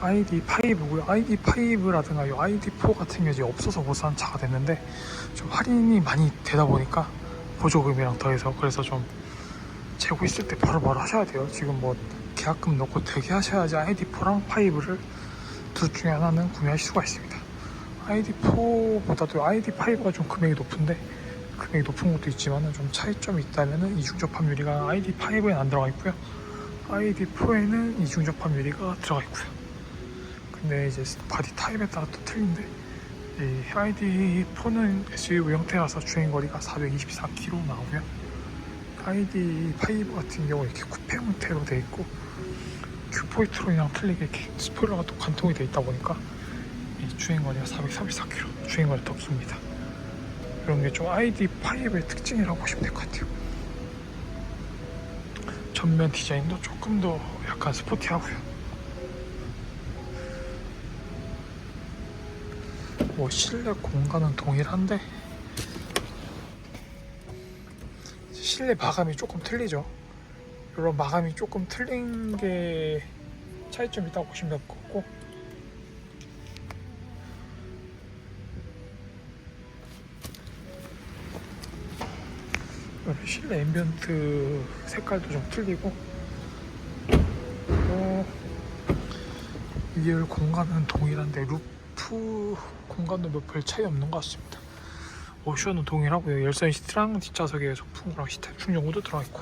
ID5고요. ID5라든가 이 ID4 같은 게 이제 없어서 못 산 차가 됐는데 좀 할인이 많이 되다 보니까 보조금이랑 더해서 그래서 좀 재고 있을 때 바로바로 하셔야 돼요. 지금 뭐 계약금 넣고 대기하셔야지 ID4랑 5를 둘 중에 하나는 구매하실 수가 있습니다. ID4보다도 ID5가 좀 금액이 높은데 금액이 높은 것도 있지만 좀 차이점이 있다면 이중 접합 유리가 ID5에는 안 들어가 있고요. ID4에는 이중 접합 유리가 들어가 있고요. 근데 이제 바디 타입에 따라 또 틀린데 이 ID4는 SUV 형태라서 주행 거리가 424km 나오고요. ID5 같은 경우 이렇게 쿠페 형태로 돼 있고 큐포이트론이랑 틀리게 스포일러가 또 관통이 돼 있다 보니까 이 주행 거리가 434km, 주행 거리 더 깁니다. 이런 게 좀 ID5의 특징이라고 보시면 될 것 같아요. 전면 디자인도 조금 더 약간 스포티하고요. 뭐 실내 공간은 동일한데? 실내 마감이 조금 틀리죠. 이런 마감이 조금 틀린 게 차이점이 있다고 보시면 될 것 같고. 이런 실내 앰비언트 색깔도 좀 틀리고. 어, 위에 공간은 동일한데 루 프 공간도 몇 별 차이 없는 것 같습니다. 옵션은 동일하고요. 열선 시트랑 뒷좌석에 소품구랑 시트 충전구도 들어있고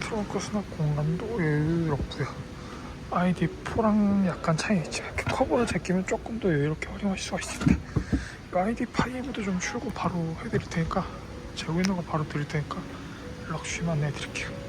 트렁크 수납 공간도 여유롭고요. ID4랑 약간 차이 있지만 이렇게 커버를 제끼면 조금 더 여유롭게 활용하실 수가 있습니다. ID5도 좀 출고 바로 해드릴 테니까 재고 있는 거 바로 드릴 테니까 연락 주시면 안내해 드릴게요.